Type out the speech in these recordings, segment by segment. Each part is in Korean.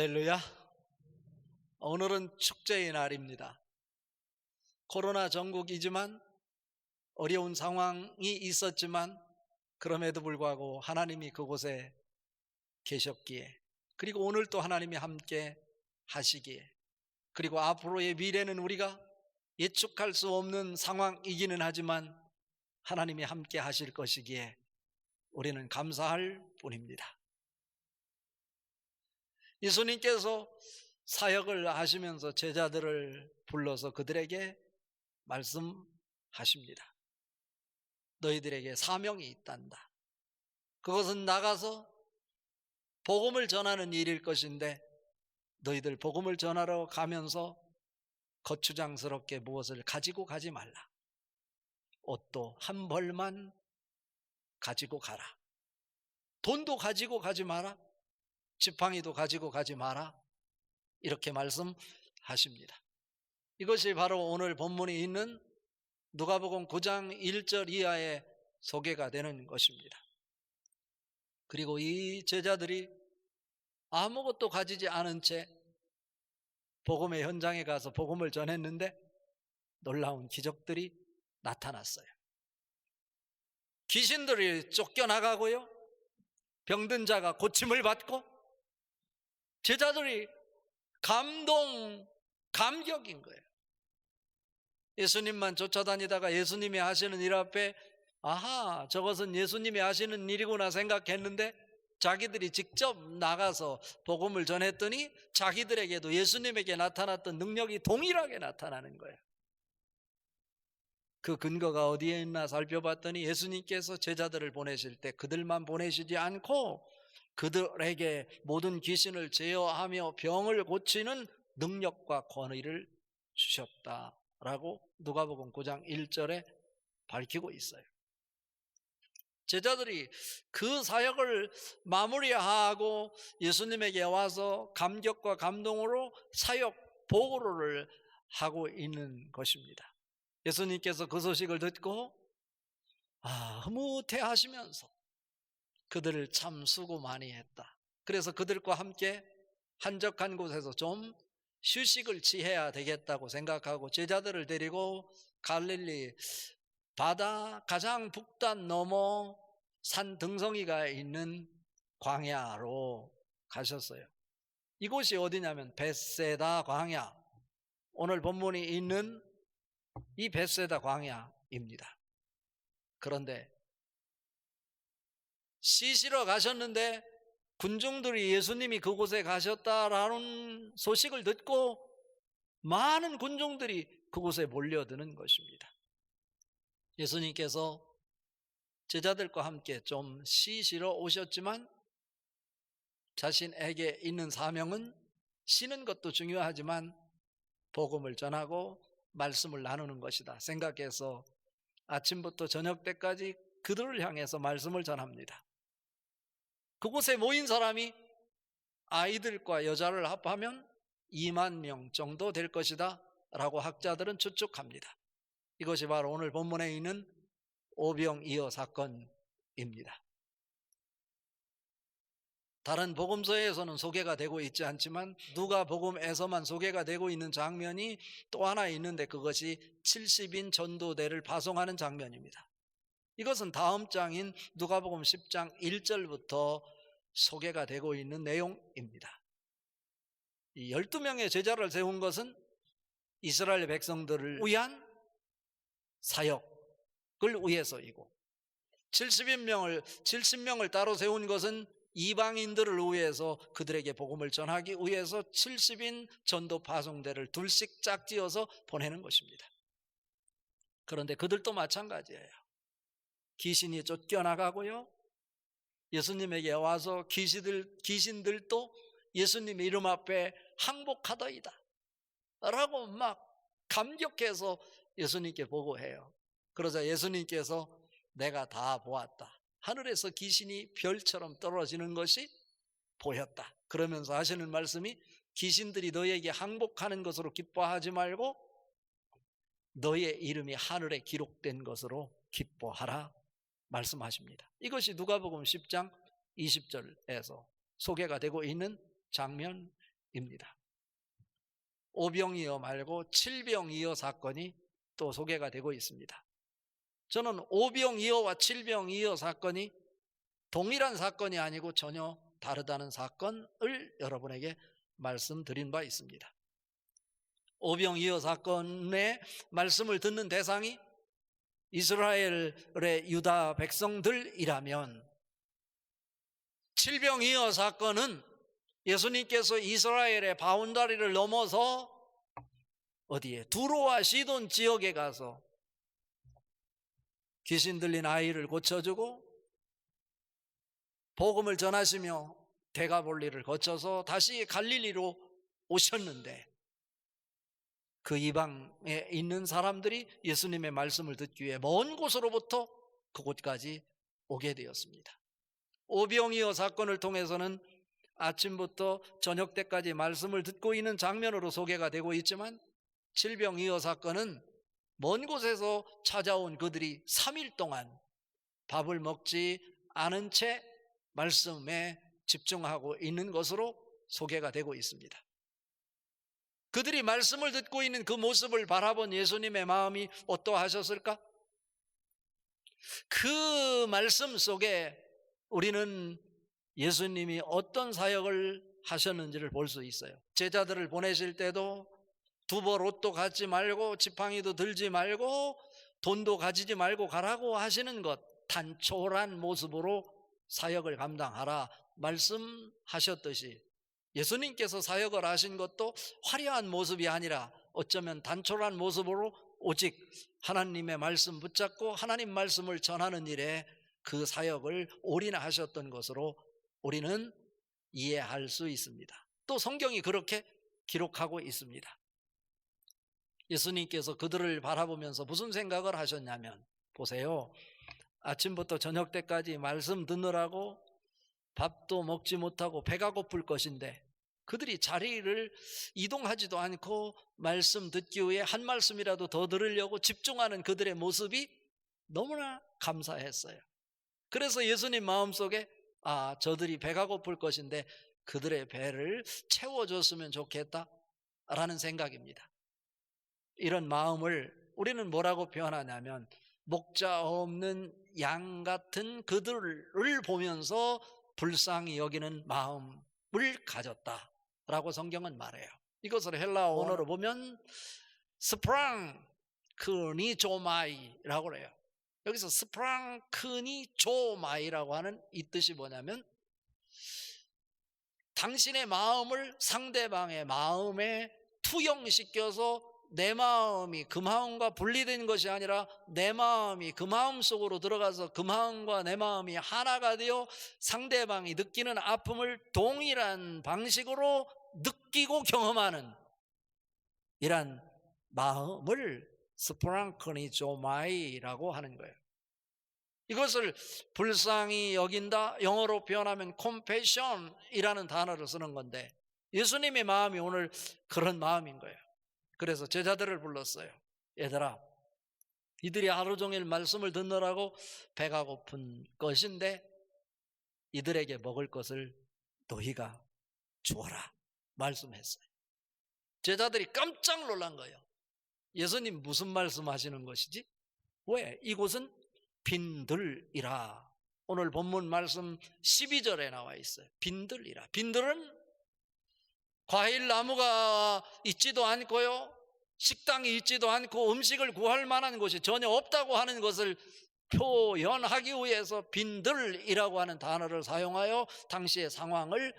할렐루야. 오늘은 축제의 날입니다. 코로나 전국이지만 어려운 상황이 있었지만 그럼에도 불구하고 하나님이 그곳에 계셨기에 그리고 오늘 또 하나님이 함께 하시기에 그리고 앞으로의 미래는 우리가 예측할 수 없는 상황이기는 하지만 하나님이 함께 하실 것이기에 우리는 감사할 뿐입니다. 예수님께서 사역을 하시면서 제자들을 불러서 그들에게 말씀하십니다. 너희들에게 사명이 있단다. 그것은 나가서 복음을 전하는 일일 것인데 너희들 복음을 전하러 가면서 거추장스럽게 무엇을 가지고 가지 말라. 옷도 한 벌만 가지고 가라. 돈도 가지고 가지 마라. 지팡이도 가지고 가지 마라. 이렇게 말씀하십니다. 이것이 바로 오늘 본문이 있는 누가복음 9장 1절 이하의 소개가 되는 것입니다. 그리고 이 제자들이 아무것도 가지지 않은 채 복음의 현장에 가서 복음을 전했는데 놀라운 기적들이 나타났어요. 귀신들이 쫓겨나가고요. 병든 자가 고침을 받고 제자들이 감동, 감격인 거예요. 예수님만 쫓아다니다가 예수님이 하시는 일 앞에 아하, 저것은 예수님이 하시는 일이구나 생각했는데 자기들이 직접 나가서 복음을 전했더니 자기들에게도 예수님에게 나타났던 능력이 동일하게 나타나는 거예요. 그 근거가 어디에 있나 살펴봤더니 예수님께서 제자들을 보내실 때 그들만 보내시지 않고 그들에게 모든 귀신을 제어하며 병을 고치는 능력과 권위를 주셨다라고 누가복음 9장 1절에 밝히고 있어요. 제자들이 그 사역을 마무리하고 예수님에게 와서 감격과 감동으로 사역 보고를 하고 있는 것입니다. 예수님께서 그 소식을 듣고 아, 흐뭇해 하시면서 그들을 참 수고 많이 했다. 그래서 그들과 함께 한적한 곳에서 좀 휴식을 취해야 되겠다고 생각하고 제자들을 데리고 갈릴리 바다 가장 북단 넘어 산 등성이가 있는 광야로 가셨어요. 이곳이 어디냐면 베세다 광야. 오늘 본문이 있는 이 베세다 광야입니다. 그런데 시시러 가셨는데 군중들이 예수님이 그곳에 가셨다라는 소식을 듣고 많은 군중들이 그곳에 몰려드는 것입니다. 예수님께서 제자들과 함께 좀 쉬시러 오셨지만 자신에게 있는 사명은 쉬는 것도 중요하지만 복음을 전하고 말씀을 나누는 것이다 생각해서 아침부터 저녁 때까지 그들을 향해서 말씀을 전합니다. 그곳에 모인 사람이 아이들과 여자를 합하면 2만 명 정도 될 것이다 라고 학자들은 추측합니다. 이것이 바로 오늘 본문에 있는 오병이어 사건입니다. 다른 복음서에서는 소개가 되고 있지 않지만 누가 복음에서만 소개가 되고 있는 장면이 또 하나 있는데 그것이 70인 전도대를 파송하는 장면입니다. 이것은 다음 장인 누가복음 10장 1절부터 소개가 되고 있는 내용입니다. 이 12명의 제자를 세운 것은 이스라엘 백성들을 위한 사역을 위해서이고 70명을 70명을 따로 세운 것은 이방인들을 위해서 그들에게 복음을 전하기 위해서 70인 전도 파송대를 둘씩 짝지어서 보내는 것입니다. 그런데 그들도 마찬가지예요. 귀신이 쫓겨나가고요. 예수님에게 와서 귀신들, 귀신들도 예수님 이름 앞에 항복하더이다. 라고 막 감격해서 예수님께 보고해요. 그러자 예수님께서 내가 다 보았다. 하늘에서 귀신이 별처럼 떨어지는 것이 보였다. 그러면서 하시는 말씀이 귀신들이 너에게 항복하는 것으로 기뻐하지 말고 너의 이름이 하늘에 기록된 것으로 기뻐하라 말씀하십니다. 이것이 누가복음 10장 20절에서 소개가 되고 있는 장면입니다. 오병이어 말고 칠병이어 사건이 또 소개가 되고 있습니다. 저는 오병이어와 칠병이어 사건이 동일한 사건이 아니고 전혀 다르다는 사건을 여러분에게 말씀드린 바 있습니다. 오병이어 사건의 말씀을 듣는 대상이 이스라엘의 유다 백성들이라면 칠병이어 사건은 예수님께서 이스라엘의 바운다리를 넘어서 어디에? 두로와 시돈 지역에 가서 귀신 들린 아이를 고쳐주고 복음을 전하시며 대가볼리를 거쳐서 다시 갈릴리로 오셨는데 그 이방에 있는 사람들이 예수님의 말씀을 듣기 위해 먼 곳으로부터 그곳까지 오게 되었습니다. 오병이어 사건을 통해서는 아침부터 저녁 때까지 말씀을 듣고 있는 장면으로 소개가 되고 있지만 칠병이어 사건은 먼 곳에서 찾아온 그들이 3일 동안 밥을 먹지 않은 채 말씀에 집중하고 있는 것으로 소개가 되고 있습니다. 그들이 말씀을 듣고 있는 그 모습을 바라본 예수님의 마음이 어떠하셨을까? 그 말씀 속에 우리는 예수님이 어떤 사역을 하셨는지를 볼 수 있어요. 제자들을 보내실 때도 두벌 옷도 갖지 말고 지팡이도 들지 말고 돈도 가지지 말고 가라고 하시는 것 단촐한 모습으로 사역을 감당하라 말씀하셨듯이 예수님께서 사역을 하신 것도 화려한 모습이 아니라 어쩌면 단촐한 모습으로 오직 하나님의 말씀 붙잡고 하나님 말씀을 전하는 일에 그 사역을 올인하셨던 것으로 우리는 이해할 수 있습니다. 또 성경이 그렇게 기록하고 있습니다. 예수님께서 그들을 바라보면서 무슨 생각을 하셨냐면 보세요. 아침부터 저녁 때까지 말씀 듣느라고 밥도 먹지 못하고 배가 고플 것인데 그들이 자리를 이동하지도 않고 말씀 듣기 위해 한 말씀이라도 더 들으려고 집중하는 그들의 모습이 너무나 감사했어요. 그래서 예수님 마음속에 아, 저들이 배가 고플 것인데 그들의 배를 채워줬으면 좋겠다 라는 생각입니다. 이런 마음을 우리는 뭐라고 표현하냐면 목자 없는 양 같은 그들을 보면서 불쌍히 여기는 마음을 가졌다라고 성경은 말해요. 이것을 헬라어 언어로 보면 스프랑 크니 조마이라고 그래요. 여기서 스프랑 크니 조마이라고 하는 이 뜻이 뭐냐면 당신의 마음을 상대방의 마음에 투영시켜서 내 마음이 그 마음과 분리된 것이 아니라 내 마음이 그 마음 속으로 들어가서 그 마음과 내 마음이 하나가 되어 상대방이 느끼는 아픔을 동일한 방식으로 느끼고 경험하는 이란 마음을 스프랑크니 조마이라고 하는 거예요. 이것을 불쌍히 여긴다 영어로 표현하면 compassion이라는 단어를 쓰는 건데 예수님의 마음이 오늘 그런 마음인 거예요. 그래서 제자들을 불렀어요. 얘들아, 이들이 하루 종일 말씀을 듣느라고 배가 고픈 것인데 이들에게 먹을 것을 너희가 주어라 말씀했어요. 제자들이 깜짝 놀란 거예요. 예수님 무슨 말씀하시는 것이지? 왜? 이곳은 빈들이라. 오늘 본문 말씀 12절에 나와 있어요. 빈들이라. 빈들은 과일 나무가 있지도 않고요. 식당이 있지도 않고 음식을 구할 만한 곳이 전혀 없다고 하는 것을 표현하기 위해서 빈들이라고 하는 단어를 사용하여 당시의 상황을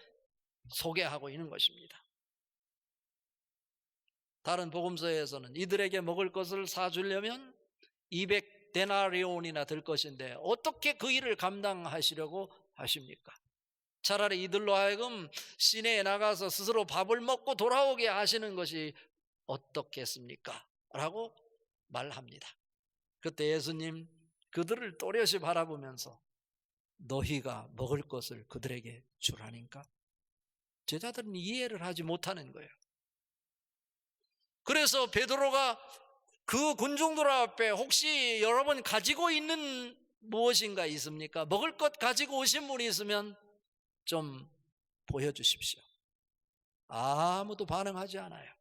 소개하고 있는 것입니다. 다른 복음서에서는 이들에게 먹을 것을 사주려면 200 데나리온이나 들 것인데 어떻게 그 일을 감당하시려고 하십니까? 차라리 이들로 하여금 시내에 나가서 스스로 밥을 먹고 돌아오게 하시는 것이 어떻겠습니까? 라고 말합니다. 그때 예수님 그들을 또렷이 바라보면서 너희가 먹을 것을 그들에게 주라니까 제자들은 이해를 하지 못하는 거예요. 그래서 베드로가 그 군중들 앞에 혹시 여러분 가지고 있는 무엇인가 있습니까? 먹을 것 가지고 오신 분이 있으면 좀 보여주십시오. 아무도 반응하지 않아요.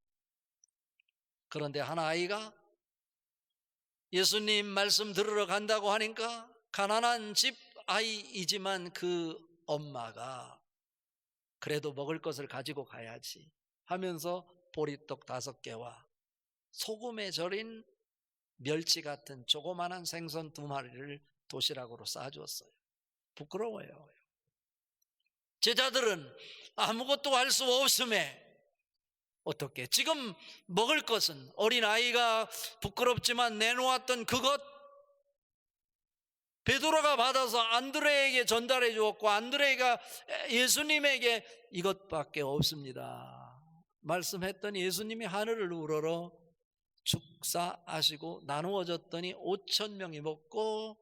그런데 한 아이가 예수님 말씀 들으러 간다고 하니까 가난한 집 아이이지만 그 엄마가 그래도 먹을 것을 가지고 가야지 하면서 보리떡 다섯 개와 소금에 절인 멸치 같은 조그만한 생선 두 마리를 도시락으로 싸줬어요. 부끄러워요. 제자들은 아무것도 할 수 없음에 어떻게 지금 먹을 것은 어린 아이가 부끄럽지만 내놓았던 그것 베드로가 받아서 안드레에게 전달해 주었고 안드레가 예수님에게 이것밖에 없습니다. 말씀했더니 예수님이 하늘을 우러러 축사하시고 나누어졌더니 5천 명이 먹고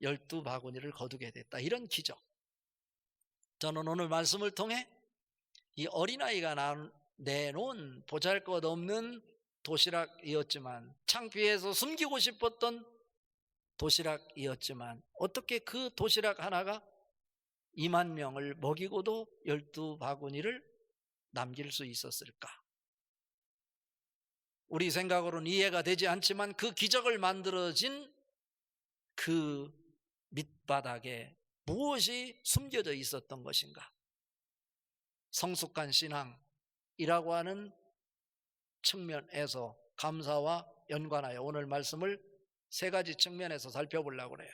열두 바구니를 거두게 됐다. 이런 기적. 저는 오늘 말씀을 통해 이 어린아이가 내놓은 보잘 것 없는 도시락이었지만 창피해서 숨기고 싶었던 도시락이었지만 어떻게 그 도시락 하나가 2만 명을 먹이고도 열두 바구니를 남길 수 있었을까? 우리 생각으로는 이해가 되지 않지만 그 기적을 만들어진 그 밑바닥에 무엇이 숨겨져 있었던 것인가? 성숙한 신앙이라고 하는 측면에서 감사와 연관하여 오늘 말씀을 세 가지 측면에서 살펴보려고 그래요.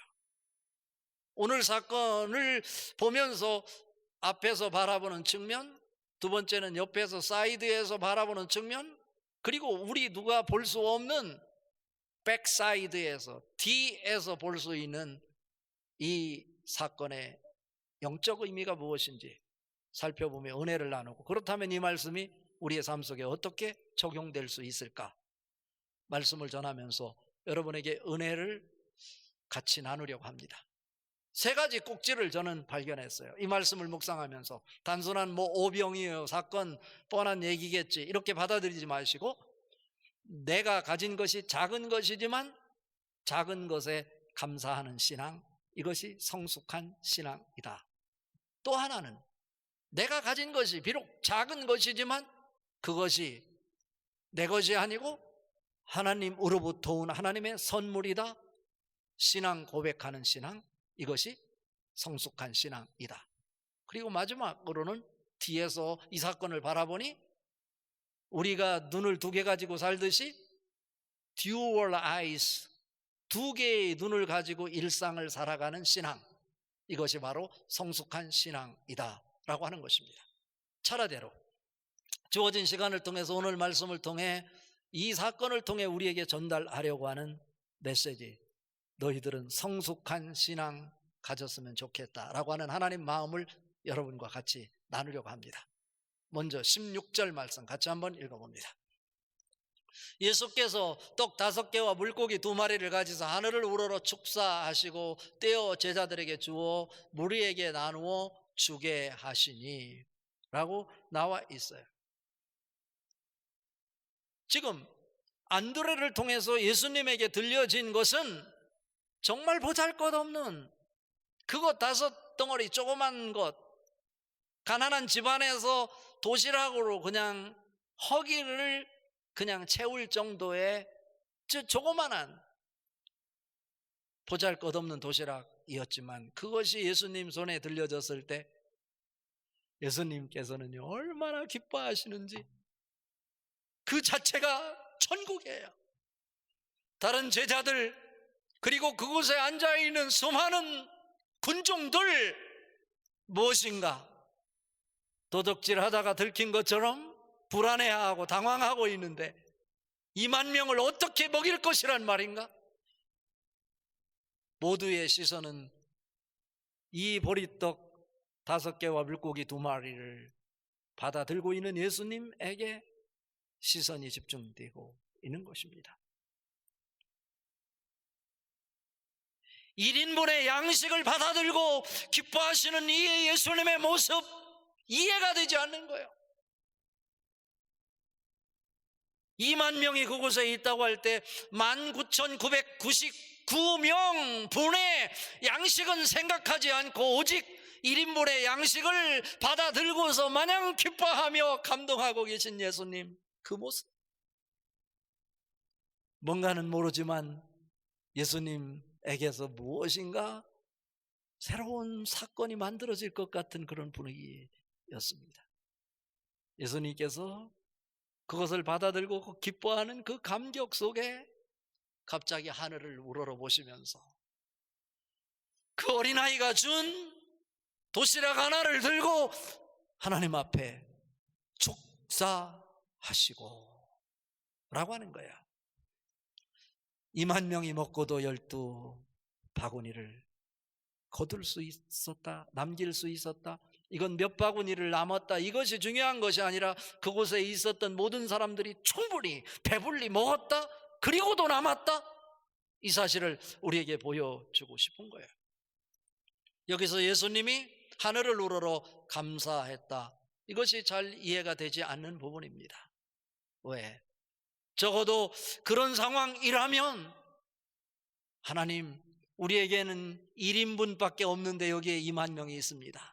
오늘 사건을 보면서 앞에서 바라보는 측면, 두 번째는 옆에서 사이드에서 바라보는 측면, 그리고 우리 누가 볼 수 없는 백사이드에서 뒤에서 볼 수 있는 이 사건의 영적 의미가 무엇인지 살펴보며 은혜를 나누고 그렇다면 이 말씀이 우리의 삶 속에 어떻게 적용될 수 있을까? 말씀을 전하면서 여러분에게 은혜를 같이 나누려고 합니다. 세 가지 꼭지를 저는 발견했어요. 이 말씀을 묵상하면서 단순한 뭐 오병이에요 사건 뻔한 얘기겠지 이렇게 받아들이지 마시고 내가 가진 것이 작은 것이지만 작은 것에 감사하는 신앙 이것이 성숙한 신앙이다. 또 하나는 내가 가진 것이 비록 작은 것이지만 그것이 내 것이 아니고 하나님으로부터 온 하나님의 선물이다. 신앙 고백하는 신앙 이것이 성숙한 신앙이다. 그리고 마지막으로는 뒤에서 이 사건을 바라보니 우리가 눈을 두 개 가지고 살듯이 dual eyes 두 개의 눈을 가지고 일상을 살아가는 신앙 이것이 바로 성숙한 신앙이다 라고 하는 것입니다. 차례대로 주어진 시간을 통해서 오늘 말씀을 통해 이 사건을 통해 우리에게 전달하려고 하는 메시지 너희들은 성숙한 신앙 가졌으면 좋겠다라고 하는 하나님 마음을 여러분과 같이 나누려고 합니다. 먼저 16절 말씀 같이 한번 읽어봅니다. 예수께서 떡 다섯 개와 물고기 두 마리를 가지사 하늘을 우러러 축사하시고 떼어 제자들에게 주어 무리에게 나누어 주게 하시니 라고 나와 있어요. 지금 안드레를 통해서 예수님에게 들려진 것은 정말 보잘것없는 그것 다섯 덩어리 조그만 것 가난한 집안에서 도시락으로 그냥 허기를 그냥 채울 정도의 조그만한 보잘 것 없는 도시락이었지만 그것이 예수님 손에 들려졌을 때 예수님께서는요 얼마나 기뻐하시는지 그 자체가 천국이에요. 다른 제자들 그리고 그곳에 앉아 있는 수많은 군종들 무엇인가 도덕질 하다가 들킨 것처럼 불안해하고 당황하고 있는데 2만 명을 어떻게 먹일 것이란 말인가? 모두의 시선은 이 보리떡 다섯 개와 물고기 두 마리를 받아 들고 있는 예수님에게 시선이 집중되고 있는 것입니다. 1인분의 양식을 받아들고 기뻐하시는 이 예수님의 모습 이해가 되지 않는 거예요. 2만 명이 그곳에 있다고 할 때 19,999명 분의 양식은 생각하지 않고 오직 1인분의 양식을 받아 들고서 마냥 기뻐하며 감동하고 계신 예수님 그 모습 뭔가는 모르지만 예수님에게서 무엇인가 새로운 사건이 만들어질 것 같은 그런 분위기였습니다. 예수님께서 그것을 받아들고 기뻐하는 그 감격 속에 갑자기 하늘을 우러러 보시면서 그 어린아이가 준 도시락 하나를 들고 하나님 앞에 축사하시고 라고 하는 거야. 2만 명이 먹고도 열두 바구니를 거둘 수 있었다. 남길 수 있었다. 이건 몇 바구니를 남았다. 이것이 중요한 것이 아니라 그곳에 있었던 모든 사람들이 충분히 배불리 먹었다. 그리고도 남았다. 이 사실을 우리에게 보여주고 싶은 거예요. 여기서 예수님이 하늘을 우러러 감사했다. 이것이 잘 이해가 되지 않는 부분입니다. 왜? 적어도 그런 상황이라면 하나님, 우리에게는 1인분밖에 없는데 여기에 2만 명이 있습니다.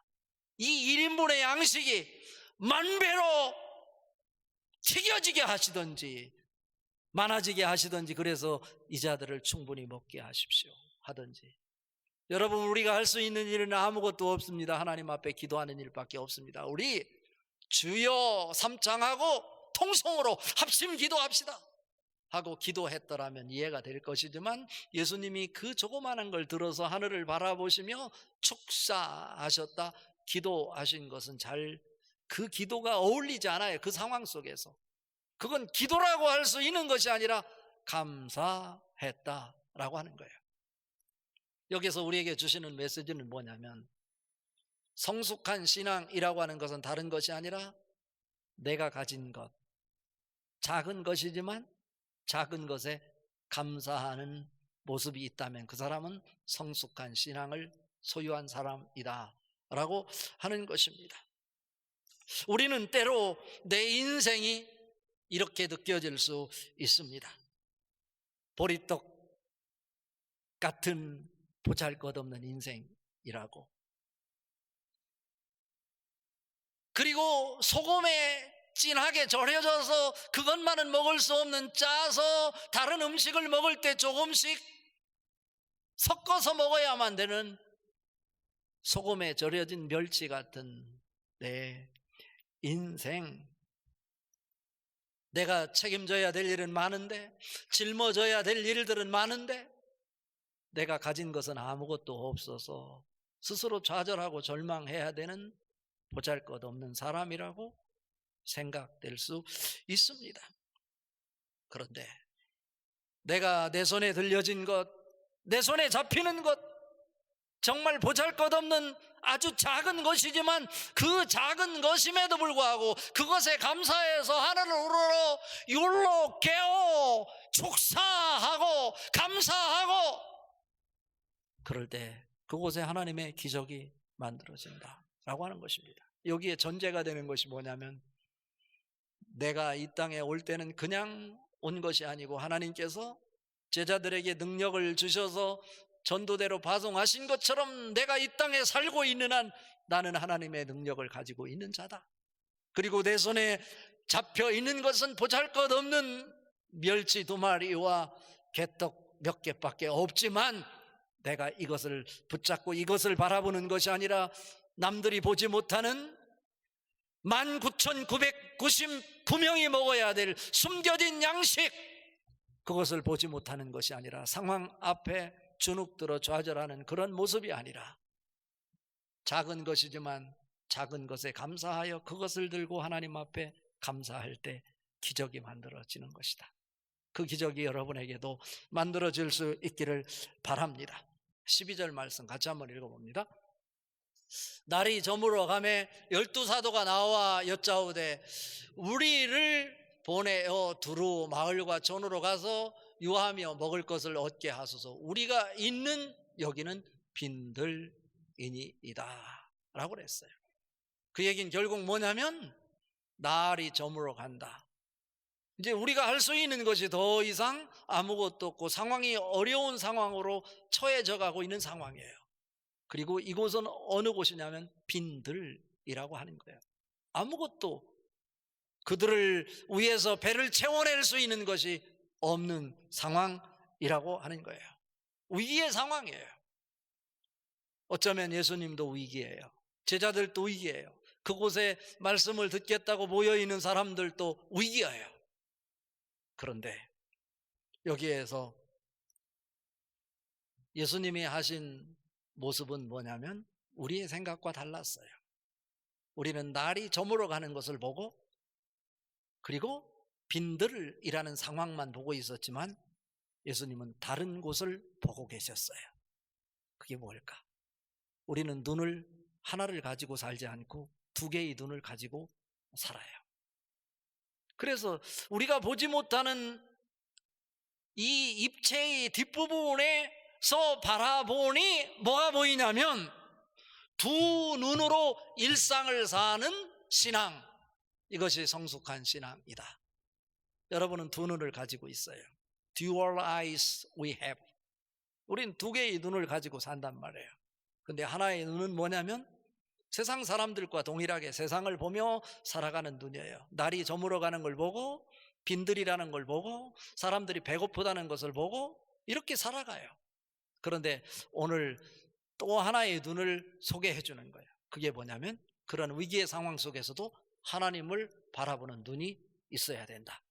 이 1인분의 양식이 만배로 튀겨지게 하시든지 많아지게 하시든지 그래서 이 자들을 충분히 먹게 하십시오 하든지 여러분 우리가 할 수 있는 일은 아무것도 없습니다. 하나님 앞에 기도하는 일밖에 없습니다. 우리 주여 삼창하고 통성으로 합심 기도합시다. 하고 기도했더라면 이해가 될 것이지만 예수님이 그 조그마한 걸 들어서 하늘을 바라보시며 축사하셨다 기도하신 것은 잘 그 기도가 어울리지 않아요. 그 상황 속에서. 그건 기도라고 할 수 있는 것이 아니라 감사했다라고 하는 거예요. 여기서 우리에게 주시는 메시지는 뭐냐면 성숙한 신앙이라고 하는 것은 다른 것이 아니라 내가 가진 것 작은 것이지만 작은 것에 감사하는 모습이 있다면 그 사람은 성숙한 신앙을 소유한 사람이다 라고 하는 것입니다. 우리는 때로 내 인생이 이렇게 느껴질 수 있습니다. 보리떡 같은 보잘 것 없는 인생이라고. 그리고 소금에 진하게 절여져서 그것만은 먹을 수 없는 짜서 다른 음식을 먹을 때 조금씩 섞어서 먹어야만 되는 소금에 절여진 멸치 같은 내 인생. 내가 책임져야 될 일은 많은데, 짊어져야 될 일들은 많은데, 내가 가진 것은 아무것도 없어서 스스로 좌절하고 절망해야 되는 보잘 것 없는 사람이라고 생각될 수 있습니다. 그런데 내가 내 손에 들려진 것, 내 손에 잡히는 것, 정말 보잘 것 없는 아주 작은 것이지만 그 작은 것임에도 불구하고 그것에 감사해서 하늘을 우러러 율로 깨어 축사하고 감사하고 그럴 때 그곳에 하나님의 기적이 만들어진다 라고 하는 것입니다. 여기에 전제가 되는 것이 뭐냐면 내가 이 땅에 올 때는 그냥 온 것이 아니고 하나님께서 제자들에게 능력을 주셔서 전도대로 파송하신 것처럼 내가 이 땅에 살고 있는 한 나는 하나님의 능력을 가지고 있는 자다. 그리고 내 손에 잡혀 있는 것은 보잘 것 없는 멸치 두 마리와 개떡 몇 개밖에 없지만 내가 이것을 붙잡고 이것을 바라보는 것이 아니라 남들이 보지 못하는 19,999명이 먹어야 될 숨겨진 양식 그것을 보지 못하는 것이 아니라 상황 앞에 주눅들어 좌절하는 그런 모습이 아니라 작은 것이지만 작은 것에 감사하여 그것을 들고 하나님 앞에 감사할 때 기적이 만들어지는 것이다. 그 기적이 여러분에게도 만들어질 수 있기를 바랍니다. 12절 말씀 같이 한번 읽어봅니다. 날이 저물어 가매 열두 사도가 나와 여짜오되 우리를 보내어 두루 마을과 전으로 가서 유하며 먹을 것을 얻게 하소서. 우리가 있는 여기는 빈들이니이다. 라고 그랬어요. 그 얘기는 결국 뭐냐면 날이 저물어 간다. 이제 우리가 할 수 있는 것이 더 이상 아무것도 없고 상황이 어려운 상황으로 처해져 가고 있는 상황이에요. 그리고 이곳은 어느 곳이냐면 빈들이라고 하는 거예요. 아무것도 그들을 위해서 배를 채워낼 수 있는 것이 없는 상황이라고 하는 거예요. 위기의 상황이에요. 어쩌면 예수님도 위기예요. 제자들도 위기예요. 그곳에 말씀을 듣겠다고 모여 있는 사람들도 위기예요. 그런데 여기에서 예수님이 하신 모습은 뭐냐면 우리의 생각과 달랐어요. 우리는 날이 저물어 가는 것을 보고 그리고 빈들이라는 상황만 보고 있었지만 예수님은 다른 곳을 보고 계셨어요. 그게 뭘까? 우리는 눈을 하나를 가지고 살지 않고 두 개의 눈을 가지고 살아요. 그래서 우리가 보지 못하는 이 입체의 뒷부분에서 바라보니 뭐가 보이냐면 두 눈으로 일상을 사는 신앙. 이것이 성숙한 신앙이다. 여러분은 두 눈을 가지고 있어요. Dual eyes we have. 우린 두 개의 눈을 가지고 산단 말이에요. 근데 하나의 눈은 뭐냐면 세상 사람들과 동일하게 세상을 보며 살아가는 눈이에요. 날이 저물어 가는 걸 보고 빈들이라는 걸 보고 사람들이 배고프다는 것을 보고 이렇게 살아가요. 그런데 오늘 또 하나의 눈을 소개해 주는 거예요. 그게 뭐냐면 그런 위기의 상황 속에서도 하나님을 바라보는 눈이 있어야 된다.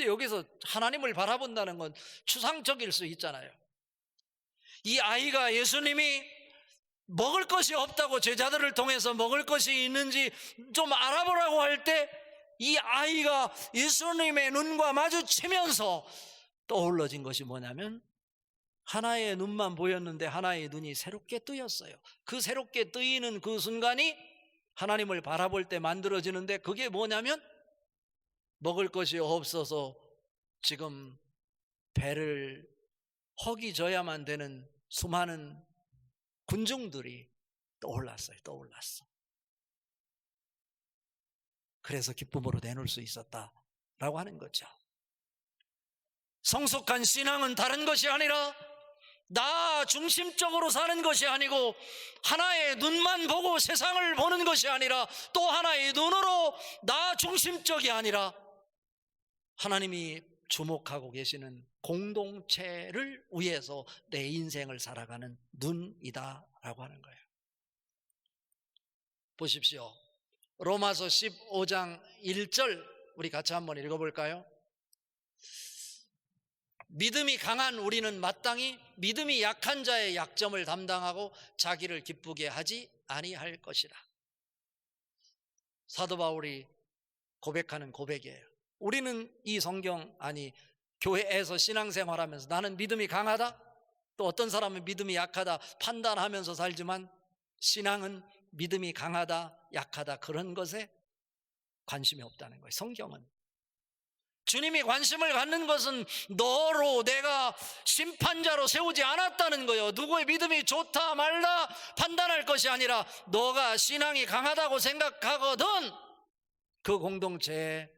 근데 여기서 하나님을 바라본다는 건 추상적일 수 있잖아요. 이 아이가 예수님이 먹을 것이 없다고 제자들을 통해서 먹을 것이 있는지 좀 알아보라고 할 때 이 아이가 예수님의 눈과 마주치면서 떠올라진 것이 뭐냐면 하나의 눈만 보였는데 하나의 눈이 새롭게 뜨였어요. 그 새롭게 뜨이는 그 순간이 하나님을 바라볼 때 만들어지는데 그게 뭐냐면 먹을 것이 없어서 지금 배를 허기져야만 되는 수많은 군중들이 떠올랐어요. 떠올랐어. 그래서 기쁨으로 내놓을 수 있었다라고 하는 거죠. 성숙한 신앙은 다른 것이 아니라 나 중심적으로 사는 것이 아니고 하나의 눈만 보고 세상을 보는 것이 아니라 또 하나의 눈으로 나 중심적이 아니라 하나님이 주목하고 계시는 공동체를 위해서 내 인생을 살아가는 눈이다라고 하는 거예요. 보십시오. 로마서 15장 1절 우리 같이 한번 읽어볼까요? 믿음이 강한 우리는 마땅히 믿음이 약한 자의 약점을 담당하고 자기를 기쁘게 하지 아니할 것이라. 사도 바울이 고백하는 고백이에요. 우리는 이 성경 아니 교회에서 신앙생활하면서 나는 믿음이 강하다. 또 어떤 사람은 믿음이 약하다 판단하면서 살지만 신앙은 믿음이 강하다, 약하다 그런 것에 관심이 없다는 거예요. 성경은 주님이 관심을 갖는 것은 너로 내가 심판자로 세우지 않았다는 거예요. 누구의 믿음이 좋다 말다 판단할 것이 아니라 너가 신앙이 강하다고 생각하거든 그 공동체에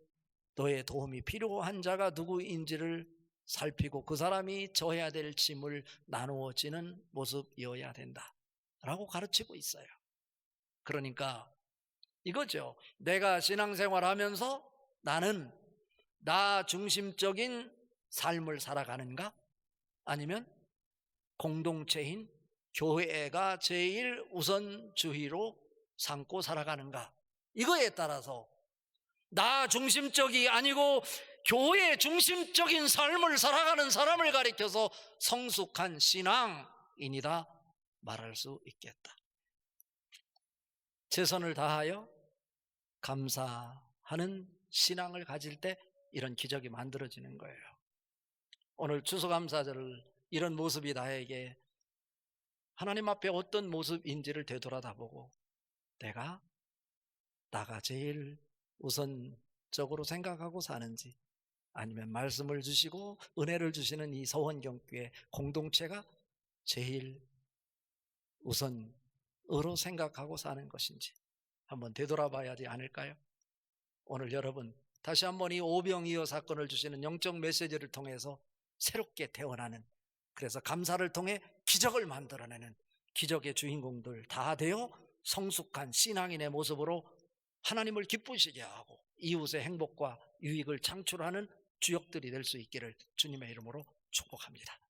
너의 도움이 필요한 자가 누구인지를 살피고 그 사람이 져야 될 짐을 나누어지는 모습이어야 된다. 라고 가르치고 있어요. 그러니까 이거죠. 내가 신앙생활 하면서 나는 나 중심적인 삶을 살아가는가? 아니면 공동체인 교회가 제일 우선주의로 삼고 살아가는가? 이거에 따라서 나 중심적이 아니고 교회 중심적인 삶을 살아가는 사람을 가리켜서 성숙한 신앙인이다 말할 수 있겠다. 최선을 다하여 감사하는 신앙을 가질 때 이런 기적이 만들어지는 거예요. 오늘 추수감사절을 이런 모습이 나에게 하나님 앞에 어떤 모습인지를 되돌아다보고 내가 나가 제일 우선적으로 생각하고 사는지 아니면 말씀을 주시고 은혜를 주시는 이 서원경교회 공동체가 제일 우선으로 생각하고 사는 것인지 한번 되돌아봐야 하지 않을까요? 오늘 여러분 다시 한번 이 오병이어 사건을 주시는 영적 메시지를 통해서 새롭게 태어나는 그래서 감사를 통해 기적을 만들어내는 기적의 주인공들 다 되어 성숙한 신앙인의 모습으로 하나님을 기쁘시게 하고 이웃의 행복과 유익을 창출하는 주역들이 될 수 있기를 주님의 이름으로 축복합니다.